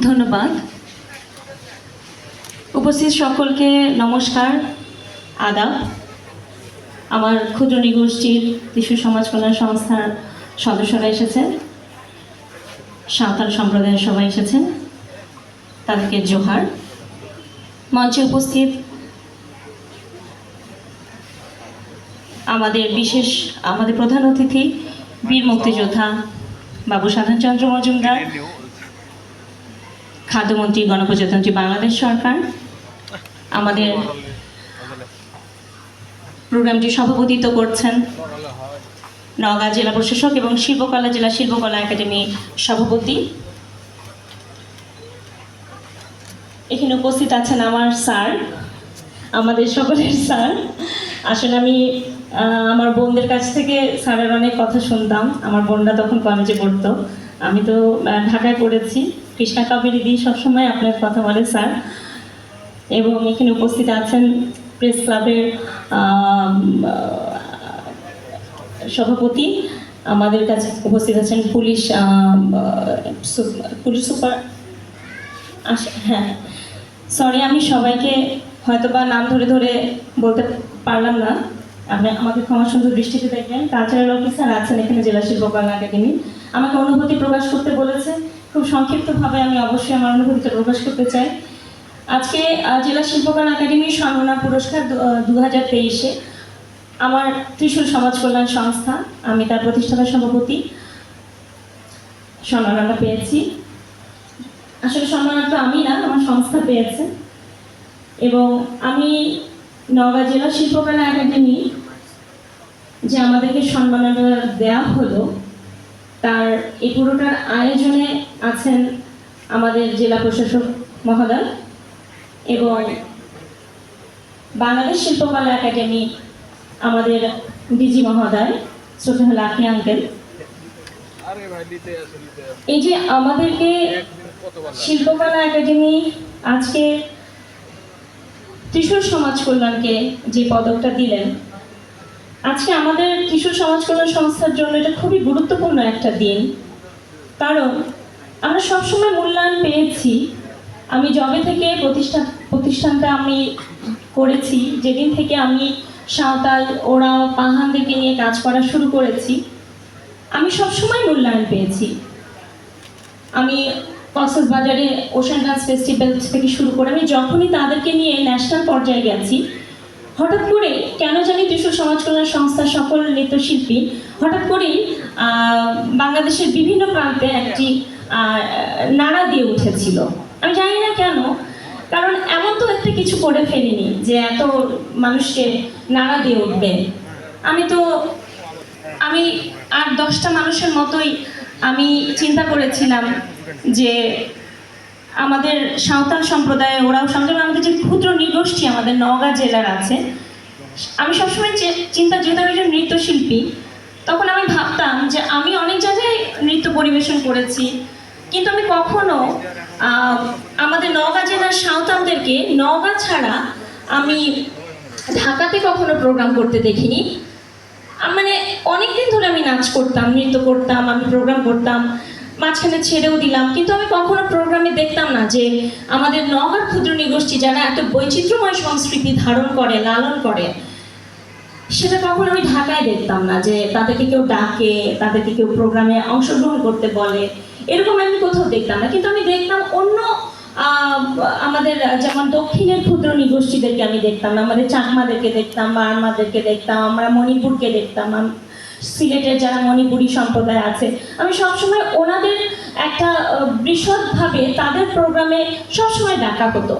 ধন্যবাদ। উপস্থিত সকলকে নমস্কার, আদাব। আমার ক্ষুদ্র নিগোষ্ঠীর শিশু সমাজ কল্যাণ সংস্থার সদস্যরা এসেছেন। সাঁওতাল সম্প্রদায়ের সবাই এসেছেন। তাদেরকে জোহার। মঞ্চে উপস্থিত আমাদের বিশেষ, আমাদের প্রধান অতিথি, বীর মুক্তিযোদ্ধা বাবু সাধনচন্দ্র মজুমদার খাদ্যমন্ত্রী, গণপ্রজাতন্ত্রী বাংলাদেশ সরকার, আমাদের প্রোগ্রামটি সভাপতিত্ব করছেন নওগাঁ জেলা প্রশাসক এবং শিল্পকলা, জেলা শিল্পকলা একাডেমি সভাপতি। এখানে উপস্থিত আছেন আমার স্যার, আমাদের সকলের স্যার। আসলে আমি আমার বোনদের কাছ থেকে স্যারের অনেক কথা শুনতাম, আমার বোনরা তখন কলেজে পড়তো। আমি তো ঢাকায় পড়েছি। কৃষ্ণা কাবেরি দি সবসময় আপনার কথা বলে, স্যার। এবং এখানে উপস্থিত আছেন প্রেস ক্লাবের সভাপতি। আমাদের কাছে উপস্থিত আছেন পুলিশ পুলিশ সুপার। হ্যাঁ। সরি আমি সবাইকে হয়তো বা নাম ধরে ধরে বলতে পারলাম না। আপনি আমাকে ক্ষমা সুন্দর দৃষ্টিতে দেখবেন। কালচারাল অফিসার আছেন এখানে জেলা শিল্পকলা একাডেমি। আমাকে অনুভূতি প্রকাশ করতে বলেছে। খুব সংক্ষিপ্তভাবে আমি অবশ্যই আমার অনুভূতিটা প্রকাশ করতে চাই। আজকে জেলা শিল্পকলা একাডেমির সম্মাননা পুরস্কার দু হাজার তেইশে আমার ত্রিশূল সমাজ কল্যাণ সংস্থা, আমি তার প্রতিষ্ঠাতা সভাপতি। সম্মাননা পেয়েছি। আসলে সম্মাননা তো আমি না, আমার সংস্থা পেয়েছে। এবং আমি নওগাঁ জেলা শিল্পকলা একাডেমি যে আমাদেরকে সম্মাননা দেওয়া হলো, তার এই পুরোটার আয়োজনে আছেন আমাদের জেলা প্রশাসক মহোদয় এবং বাংলাদেশ শিল্পকলা একাডেমি আমাদের ডিজি মহোদয় শ্রদ্ধা লাখি আঙ্কেল এই যে আমাদেরকে? শিল্পকলা একাডেমি আজকে ত্রিশূল সমাজ কল্যাণকে যে পদকটা দিলেন আজকে আমাদের কিশোর সমাজ কল্যাণ সংস্থার জন্য এটা খুবই গুরুত্বপূর্ণ একটা দিন কারণ আমরা সবসময় মূল্যায়ন পেয়েছি। আমি জবে থেকে প্রতিষ্ঠা, প্রতিষ্ঠানটা আমি করেছি, যেদিন থেকে আমি সাঁওতাল ওরা পাহানদেরকে নিয়ে কাজ করা শুরু করেছি, আমি সবসময় মূল্যায়ন পেয়েছি। আমি বাজারে ওশান ডান্স ফেস্টিভ্যাল থেকে শুরু করে আমি যখনই তাদেরকে নিয়ে ন্যাশনাল পর্যায়ে গেছি, হঠাৎ করে কেন জানি ত্রিশূল সমাজ কল্যাণ সংস্থার সকল নৃত্যশিল্পী হঠাৎ করেই বাংলাদেশের বিভিন্ন প্রান্তে একটি নাড়া দিয়ে উঠেছিল। আমি জানি না কেন, কারণ এমন তো একটা কিছু করে ফেলিনি যে এত মানুষকে নাড়া দিয়ে উঠবে। আমি তো, আমি আর দশটা মানুষের মতোই আমি চিন্তা করেছিলাম যে আমাদের সাঁওতাল সম্প্রদায়ে, ওরাও সম্প্রদায় আমাদের যে ক্ষুদ্র নৃগোষ্ঠী আমাদের নওগাঁ জেলার আছে, আমি সবসময় চিন্তা, যেহেতু আমি একজন নৃত্যশিল্পী, তখন আমি ভাবতাম যে আমি অনেক জায়গায় নৃত্য পরিবেশন করেছি কিন্তু আমি কখনো আমাদের নওগাঁ জেলার সাঁওতালদেরকে, নওগাঁ ছাড়া আমি ঢাকাতে কখনো প্রোগ্রাম করতে দেখিনি। মানে অনেকদিন ধরে আমি নাচ করতাম, নৃত্য করতাম, আমি প্রোগ্রাম করতাম, মাঝখানে ছেড়েও দিলাম। কিন্তু আমি কখনো প্রোগ্রামে দেখতাম না যে আমাদের নগর ক্ষুদ্র নিগোষ্ঠী যারা এত বৈচিত্র্যময় সংস্কৃতি ধারণ করে, লালন করে, সেটা কখনো আমি ঢাকায় দেখতাম না যে তাদেরকে কেউ ডাকে, তাদেরকে কেউ প্রোগ্রামে অংশগ্রহণ করতে বলে। এরকম আমি কোথাও দেখতাম না। কিন্তু আমি দেখতাম অন্য আমাদের যেমন দক্ষিণের ক্ষুদ্র নিগোষ্ঠীদেরকে আমি দেখতাম, আমাদের চাকমাদেরকে দেখতাম, বার্মাদেরকে দেখতাম, আমরা মণিপুরকে দেখতাম সিলেটের যারা মণিপুরি সম্প্রদায় আছে। আমি সবসময় ওনাদের একটা বিশদভাবে তাদের প্রোগ্রামে সবসময় দেখা হতো।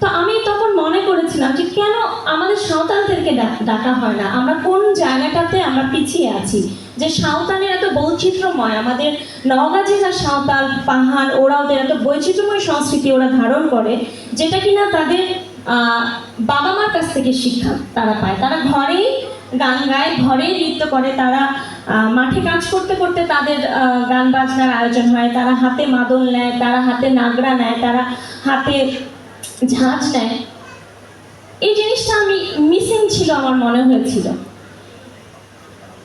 তো আমি তখন মনে করেছিলাম যে কেন আমাদের সাঁওতালদেরকে ডাকা হয় না? আমরা কোন জায়গাটাতে আমরা পিছিয়ে আছি? যে সাঁওতালের এত বৈচিত্র্যময়, আমাদের নওগাঁ জেলার সাঁওতাল, পাহাড় ওরা ওদের এত বৈচিত্র্যময় সংস্কৃতি ওরা ধারণ করে, যেটা কিনা তাদের বাবা মার কাছ থেকে শিক্ষা তারা পায়। তারা ঘরেই গান গায়, ঘরেই নৃত্য করে, তারা মাঠে কাজ করতে করতে তাদের গান বাজনার আয়োজন হয়। তারা হাতে মাদল নেয়, তারা হাতে নাগড়া নেয়, তারা হাতে ঝাঁজ নেয় এই জিনিসটা আমি মিসিং ছিল, আমার মনে হয়েছিল।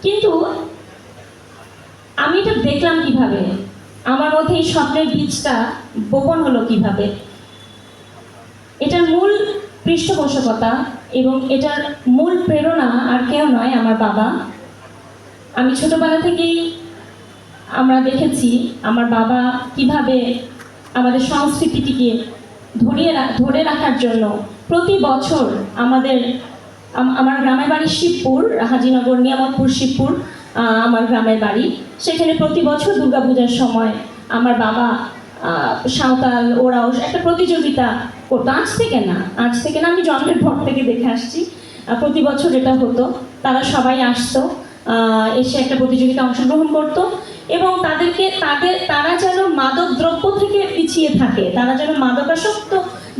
কিন্তু আমি এটা দেখলাম কীভাবে? আমার মধ্যে এই স্বপ্নের বীজটা বপন হলো কীভাবে? এটার মূল পৃষ্ঠপোষকতা এবং এটার মূল প্রেরণা আর কেউ নয় আমার বাবা। আমি ছোটবেলা থেকেই আমরা দেখেছি আমার বাবা কীভাবে আমাদের সংস্কৃতিটিকে ধরিয়ে ধরে রাখার জন্য প্রতি বছর আমাদের আমার গ্রামের বাড়ি শিবপুর, হাজিনগর, নিয়ামতপুর, শিবপুর আমার গ্রামের বাড়ি। সেখানে প্রতি বছর দুর্গাপূজার সময় আমার বাবা সাঁওতাল, ওরাও একটা প্রতিযোগিতা করতো। আজ থেকে না, আজ থেকে না, আমি জন্মের পর থেকে দেখে আসছি। প্রতি বছর এটা হতো। তারা সবাই আসতো এসে একটা প্রতিযোগিতা অংশগ্রহণ করত। এবং তাদেরকে, তাদের, তারা যেন মাদক দ্রব্য থেকে পিছিয়ে থাকে, তারা যেন মাদকাসক্ত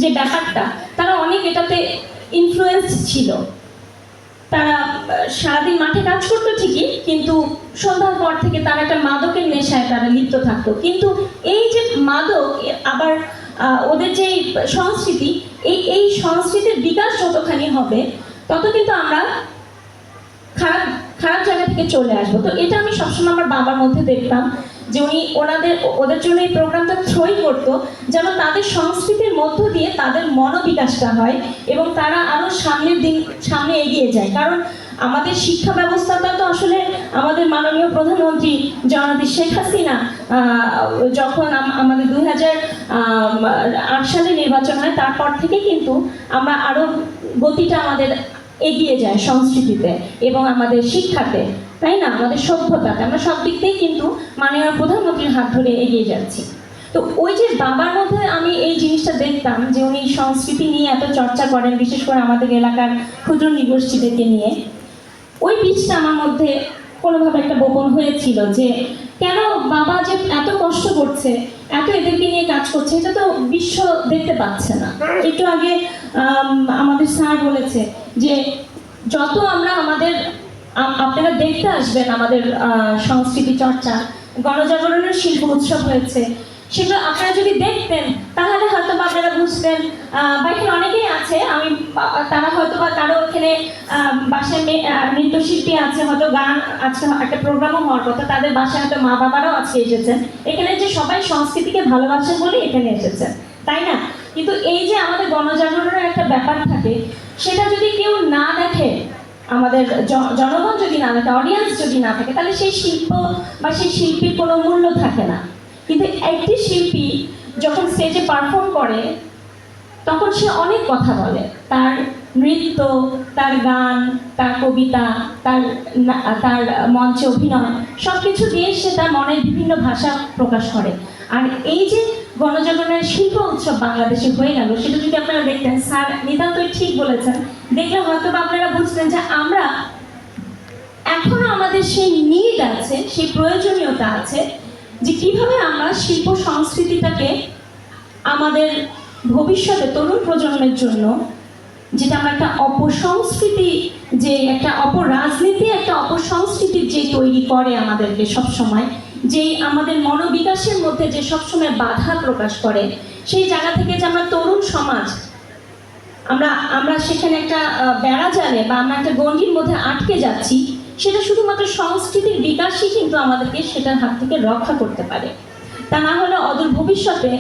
যে ব্যাপারটা, তারা অনেক এটাতে ইনফ্লুয়েন্স ছিল। তারা সারাদিন মাঠে কাজ করতো ঠিকই, কিন্তু সন্ধ্যার পর থেকে তারা একটা মাদকের নেশায় তারা লিপ্ত থাকতো। কিন্তু এই যে মাদক আবার ওদের যে সংস্কৃতি, এই এই সংস্কৃতির বিকাশ যতখানি হবে, তত কিন্তু আমরা খারাপ খারাপ থেকে চলে আসব। তো এটা আমি সবসময় আমার বাবার মধ্যে দেখতাম যে উনি ওনাদের, ওদের জন্য এই প্রোগ্রামটা থ্রোই করতো, যেন তাদের সংস্কৃতির মধ্য দিয়ে তাদের মনোবিকাশটা হয় এবং তারা আরও সামনের দিন, সামনে এগিয়ে যায়। কারণ আমাদের শিক্ষা ব্যবস্থাটা তো আসলে আমাদের মাননীয় প্রধানমন্ত্রী জননেত্রী শেখ হাসিনা যখন আমাদের দুই হাজার আট সালে নির্বাচন হয়, তারপর থেকে কিন্তু আমরা আরও গতিটা আমাদের এগিয়ে যায় সংস্কৃতিতে এবং আমাদের শিক্ষাতে। তাই না? আমাদের সভ্যতাতে আমরা সব দিক থেকেই কিন্তু মাননীয় প্রধানমন্ত্রীর হাত ধরে এগিয়ে যাচ্ছি। তো ওই যে বাবার মধ্যে আমি এই জিনিসটা দেখতাম যে উনি সংস্কৃতি নিয়ে এত চর্চা করেন, বিশেষ করে আমাদের এলাকার ক্ষুদ্র নিগোষ্ঠীদেরকে নিয়ে। ওই বীজটা আমার মধ্যে কোনোভাবে একটা বপন হয়েছিল যে কেন বাবা যে এত কষ্ট করছে, এত এদেরকে নিয়ে কাজ করছে, এটা তো বিশ্ব দেখতে পাচ্ছে না। একটু আগে আমাদের স্যার বলেছে যে যত আমরা আমাদের আপনারা দেখতে আসবেন আমাদের সংস্কৃতি চর্চা। গণজাগরণের শিল্প উৎসব হয়েছে। সেগুলো আপনারা যদি দেখতেন, তাহলে হয়তো বা আপনারা বুঝতেন বা এখানে অনেকেই আছে, আমি তারা হয়তো বা কারও এখানে বাসায় নৃত্যশিল্পী আছে, হয়তো গান আজকে একটা প্রোগ্রামও হওয়ার কথা, তাদের বাসায় হয়তো মা বাবারাও আজকে এসেছেন। এখানে যে সবাই সংস্কৃতিকে ভালোবাসে বলে এখানে এসেছেন, তাই না? কিন্তু এই যে আমাদের গণজাগরণের একটা ব্যাপার থাকে, সেটা যদি কেউ না দেখে আমাদের জনগণ যদি না থাকে অডিয়েন্স যদি না থাকে, তাহলে সেই শিল্প বা সেই শিল্পীর কোনো মূল্য থাকে না। কিন্তু একটি শিল্পী যখন স্টেজে পারফর্ম করে, তখন সে অনেক কথা বলে। তার নৃত্য, তার গান, তার কবিতা, তার তার মঞ্চে অভিনয় সব কিছু দিয়ে সে তার মনের বিভিন্ন ভাষা প্রকাশ করে। আর এই যে গণজাগরণের শিল্প উৎসব বাংলাদেশে হয়ে গেল। সেটা যদি আপনারা দেখতেন, স্যার নিতান্তই ঠিক বলেছেন। দেখলে হয়তো আপনারা বুঝতেন যে আমরা এখনও আমাদের সেই নিড আছে, সেই প্রয়োজনীয়তা আছে, যে কীভাবে আমরা শিল্প সংস্কৃতিটাকে আমাদের ভবিষ্যতে তরুণ প্রজন্মের জন্য, যেটা আমরা একটা অপসংস্কৃতি যে একটা অপরাজনীতি, একটা অপসংস্কৃতির যে তৈরি করে আমাদেরকে সব সময় যেই আমাদের মনোবিকাশের মধ্যে যে সবসময় বাধা প্রকাশ করে, সেই জায়গা থেকে যে আমরা তরুণ সমাজ, আমরা আমরা সেখানে একটা বেড়া জালে বা আমরা একটা গণ্ডির মধ্যে আটকে যাচ্ছি, সেটা শুধুমাত্র সংস্কৃতির বিকাশই কিন্তু আমাদেরকে সেটার হাত থেকে রক্ষা করতে পারে। তা না হলে অদূর ভবিষ্যতে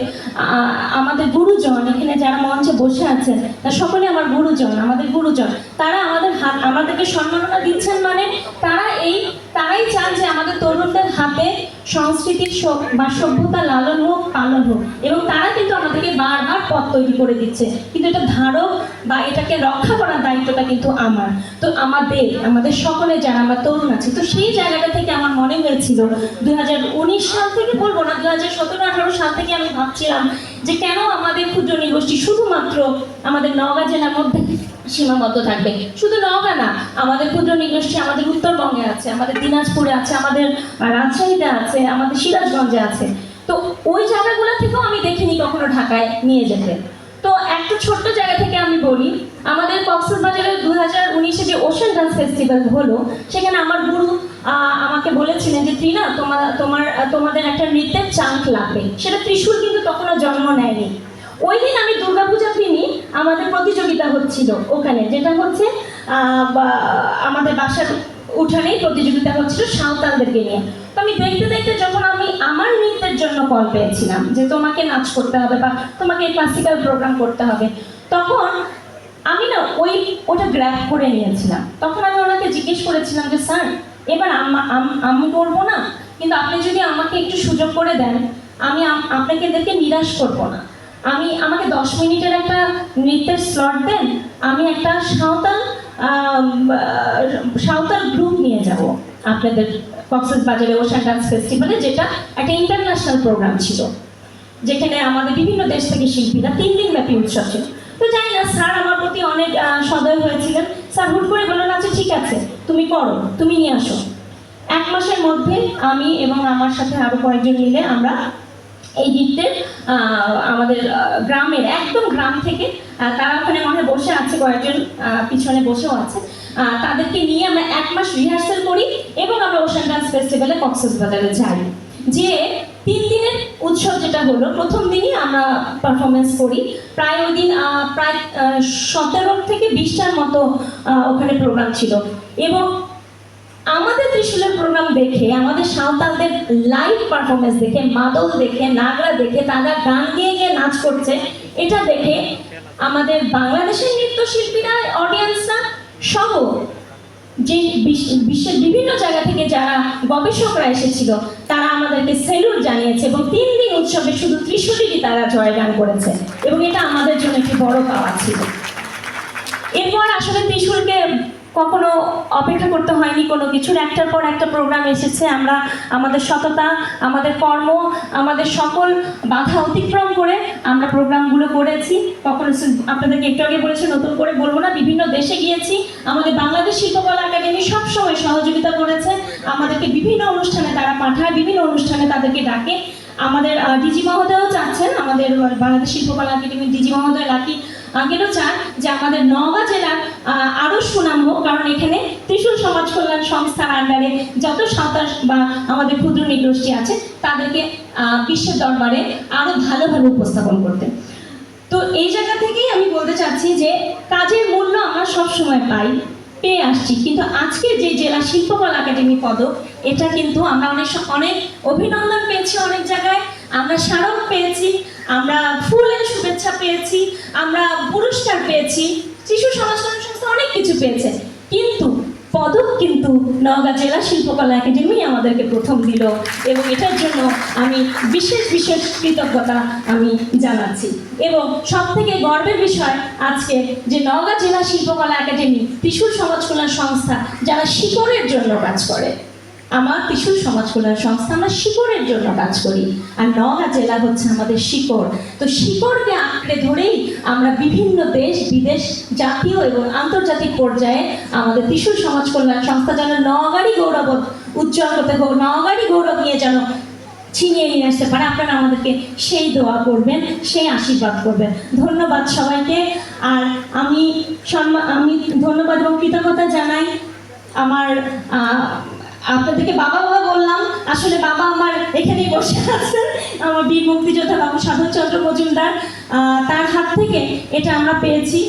আমাদের গুরুজন, এখানে যারা মঞ্চে বসে আছেন তারা সকলে আমার গুরুজন, আমাদের গুরুজন, তারা আমাদের হাত, আমাদেরকে সম্মাননা দিচ্ছেন মানে তারা এই তারাই চান যে আমাদের তরুণদের হাতে সংস্কৃতির বা সভ্যতা লালন হোক, পালন হোক। এবং তারা কিন্তু আমাদেরকে বারবার পথ তৈরি করে দিচ্ছে। কিন্তু এটা ধারক বা এটাকে রক্ষা করার দায়িত্বটা কিন্তু আমার। তো আমাদের আমাদের সকলে যারা আমরা তরুণ আছি, তো সেই জায়গাটা থেকে আমার মনে হয়েছিল, দুই হাজার উনিশ সাল থেকে বলব না, দুই হাজার সতেরো আঠারো সাল থেকে আমি ভাবছিলাম যে কেন আমাদের ক্ষুদ্র নিগোষ্ঠী শুধুমাত্র আমাদের নওগাঁ জেলার মধ্যে সীমাবদ্ধ থাকবে? শুধু নওগাঁ না, আমাদের ক্ষুদ্র নিগোষ্ঠী আমাদের উত্তরবঙ্গে আছে, আমাদের দিনাজপুরে আছে, আমাদের রাজশাহীতে আছে, আমাদের সিরাজগঞ্জে আছে। তো ওই জায়গাগুলো থেকেও আমি দেখিনি কখনো ঢাকায় নিয়ে যেতে। তো একটা ছোট্ট জায়গা থেকে আমি বলি, আমাদের কক্সবাজারে দু হাজার উনিশে যে ওশান ডান্স ফেস্টিভ্যাল হলো, সেখানে আমার গুরু আমাকে বলেছিলেন যে ত্রিনা তোমার তোমার, তোমাদের একটা নৃত্যের চাঙ্ক লাগবে। সেটা ত্রিশূল কিন্তু তখনও জন্ম নেয়নি। ওই দিন আমি দুর্গাপূজার দিনই আমাদের প্রতিযোগিতা হচ্ছিল ওখানে, যেটা হচ্ছে আমাদের বাসার উঠানেই প্রতিযোগিতা হচ্ছিল সাঁওতালদেরকে নিয়ে। তো আমি দেখতে দেখতে যখন আমি আমার নৃত্যের জন্য কল পেয়েছিলাম যে, তোমাকে নাচ করতে হবে বা তোমাকে ক্লাসিক্যাল প্রোগ্রাম করতে হবে, তখন আমি না ওই, ওটা গ্র্যাব করে নিয়েছিলাম। তখন আমি ওনাকে জিজ্ঞেস করেছিলাম যে, স্যার, এবার আমি করব না? কিন্তু আপনি যদি আমাকে একটু সুযোগ করে দেন, আমি আপনাকে এদেরকে নিরাশ করব না। আমি, আমাকে দশ মিনিটের একটা নৃত্যের স্লট দেন, আমি একটা সাঁওতাল সাঁওতাল গ্রুপ নিয়ে যাব আপনাদের কক্সেস বাজারে ওশান ডান্স ফেস্টিভ্যালে, যেটা একটা ইন্টারন্যাশনাল প্রোগ্রাম ছিল। যেখানে আমাদের বিভিন্ন দেশ থেকে শিল্পীরা তিন দিন ব্যাপী উৎসব ছিল। তো যাই না স্যার আমার প্রতি অনেক সদয় হয়েছিলেন। স্যার হুট করে বললেন আচ্ছা ঠিক আছে তুমি করো তুমি নিয়ে আসো। এক মাসের মধ্যে আমি এবং আমার সাথে আরও কয়েকজন মিলে আমরা এই আহ, আমাদের গ্রামের একদম গ্রাম থেকে তারা ওখানে মনে বসে আছে কয়েকজন পিছনে বসেও আছে। তাদেরকে নিয়ে আমরা এক মাস রিহার্সাল করি এবং আমরা ওশান ডান্স ফেস্টিভ্যালে কক্সেস বাজারে যাই। যে তিন দিনের উৎসব যেটা হলো, প্রথম দিনই আমরা পারফরমেন্স করি। প্রায় ওই দিন প্রায় সতেরো থেকে বিশটার মতো ওখানে প্রোগ্রাম ছিল। এবং আমাদের ত্রিশূলের প্রোগ্রাম দেখে, আমাদের সাঁওতালদের লাইভ পারফরমেন্স দেখে, মাদল দেখে, নাগরা দেখে, তারা গান গেয়ে গিয়ে নাচ করছে, এটা দেখে আমাদের বাংলাদেশের নৃত্যশিল্পীরা অডিয়েন্সরা সহ যে বিশ্ব- বিশ্বের বিভিন্ন জায়গা থেকে যারা গবেষকরা এসেছিল, তারা আমাদেরকে সেলুট জানিয়েছে এবং তিন দিন উৎসবে শুধু ত্রিশটিরই তারা জয়গান করেছে এবং এটা আমাদের জন্য একটি বড় পাওয়া ছিল। এরপর আসলে ত্রিশুলকে কখনো অপেক্ষা করতে হয়নি, কোনো কিছুর। একটার পর একটা প্রোগ্রাম এসেছে, আমরা আমাদের সততা, আমাদের কর্ম, আমাদের সকল বাধা অতিক্রম করে আমরা প্রোগ্রামগুলো করেছি। কখনো আপনাদেরকে একটু আগে বলেছি, নতুন করে বলব না, বিভিন্ন দেশে গিয়েছি। আমাদের বাংলাদেশ শিল্পকলা একাডেমি সবসময় সহযোগিতা করেছে। আমাদেরকে বিভিন্ন অনুষ্ঠানে তারা পাঠায়, বিভিন্ন অনুষ্ঠানে তাদেরকে ডাকে। আমাদের ডিজি মহোদয়ও চাচ্ছেন, আমাদের বাংলাদেশ শিল্পকলা একাডেমির ডিজি মহোদয় লাকি আগেরও চান যে আমাদের নওগাঁ জেলার আরও সুনাম হোক, কারণ এখানে ত্রিশূল সমাজ কল্যাণ সংস্থার আন্ডারে যত সাঁতার বা আমাদের ক্ষুদ্র নৃগোষ্ঠী আছে, তাদেরকে বিশ্বের দরবারে আরও ভালোভাবে উপস্থাপন করতে। তো এই জায়গা থেকেই আমি বলতে চাচ্ছি যে কাজের মূল্য আমরা সবসময় পাই, পেয়ে আসছি। কিন্তু আজকে যে জেলা শিল্পকলা একাডেমি পদক এটা কিন্তু আমরা অনেক অনেক অভিনন্দন পেয়েছি অনেক জায়গায়। আমরা স্মারক পেয়েছি, আমরা ফুলের শুভেচ্ছা পেয়েছি, আমরা পুরস্কার পেয়েছি, শিশু সমাজ সংস্থা অনেক কিছু পেয়েছে। কিন্তু পদক কিন্তু নওগাঁ জেলা শিল্পকলা একাডেমি আমাদেরকে প্রথম দিল এবং এটার জন্য আমি বিশেষ বিশেষ কৃতজ্ঞতা আমি জানাচ্ছি। এবং সব থেকে গর্বের বিষয় আজকে যে নওগাঁ জেলা শিল্পকলা একাডেমি ত্রিশূল সমাজ কল্যাণ সংস্থা যারা শিকড়ের জন্য কাজ করে আমার ত্রিশূল সমাজ কল্যাণ সংস্থা, আমরা শিকড়ের জন্য কাজ করি। আর নওগাঁ জেলা হচ্ছে আমাদের শিকড়। তো শিকড়কে আঁকড়ে ধরেই আমরা বিভিন্ন দেশ, বিদেশ, জাতীয় এবং আন্তর্জাতিক পর্যায়ে আমাদের ত্রিশূল সমাজ কল্যাণ সংস্থা যেন নওগাঁরই গৌরব উজ্জ্বল হতে হোক, নওগাঁরই গৌরব নিয়ে যেন ছিনিয়ে নিয়ে আসতে পারে, আপনারা আমাদেরকে সেই দোয়া করবেন, সেই আশীর্বাদ করবেন। ধন্যবাদ সবাইকে। আর আমি সম্মান আমি ধন্যবাদ এবং কৃতজ্ঞতা জানাই আমার আপনাদেরকে বাবা বাবা বললাম আসলে বাবা আমার এখানেই বসে আছেন আমার বীর মুক্তিযোদ্ধা বাবু সাধনচন্দ্র মজুমদার। তার হাত থেকে এটা আমরা পেয়েছি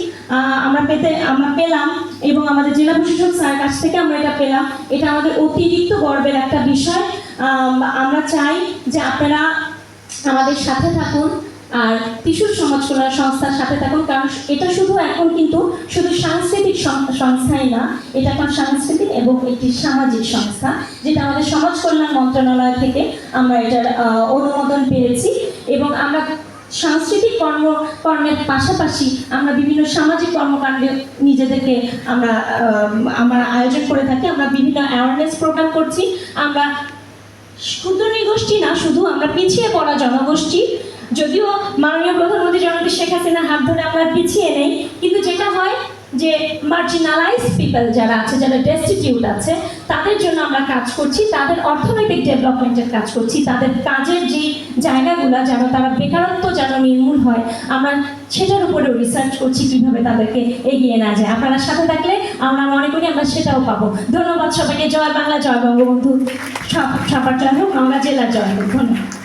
আমরা পেতে আমরা পেলাম এবং আমাদের জেলা প্রশাসক স্যার কাছ থেকে আমরা এটা পেলাম। এটা আমাদের অতিরিক্ত গর্বের একটা বিষয়। আম, আমরা চাই যে আপনারা আমাদের সাথে থাকুন আর ত্রিশূল সমাজ কল্যাণ সংস্থার সাথে থাকুন কারণ এটা শুধু এখন কিন্তু শুধু সাংস্কৃতিক সংস্থাই না, এটা এখন সাংস্কৃতিক এবং একটি সামাজিক সংস্থা, যেটা আমাদের সমাজ কল্যাণ মন্ত্রণালয় থেকে আমরা এটার অনুমোদন পেয়েছি এবং আমরা সাংস্কৃতিক কর্ম, কর্মের পাশাপাশি আমরা বিভিন্ন সামাজিক কর্মকাণ্ডে নিজেদেরকে আমরা আমরা আয়োজন করে থাকি, আমরা বিভিন্ন অ্যাওয়ারনেস প্রোগ্রাম করছি, আমরা ক্ষুদ্র নৃগোষ্ঠী না, শুধু আমরা পিছিয়ে পড়া জনগোষ্ঠী, যদিও মাননীয় প্রধানমন্ত্রী জননেত্রী শেখ হাসিনার হাত ধরে আমরা পিছিয়ে নেই, কিন্তু যেটা হয় যে মার্জিনালাইজ পিপল যারা আছে, যারা ডেস্টিটিউট আছে, তাদের জন্য আমরা কাজ করছি, তাদের অর্থনৈতিক ডেভেলপমেন্টের কাজ করছি, তাদের কাজের যে জায়গাগুলো যেন তারা বেকারত্ব যেন নির্মূল হয়, আমরা সেটার উপরে রিসার্চ করছি কীভাবে তাদেরকে এগিয়ে না যায়। আপনারা সাথে থাকলে আমরা মনে করি আমরা সেটাও পাবো। ধন্যবাদ সবাইকে। জয় বাংলা, জয় বঙ্গবন্ধু। সব সবার হোক, আমরা জেলার জয় ধন্যবাদ।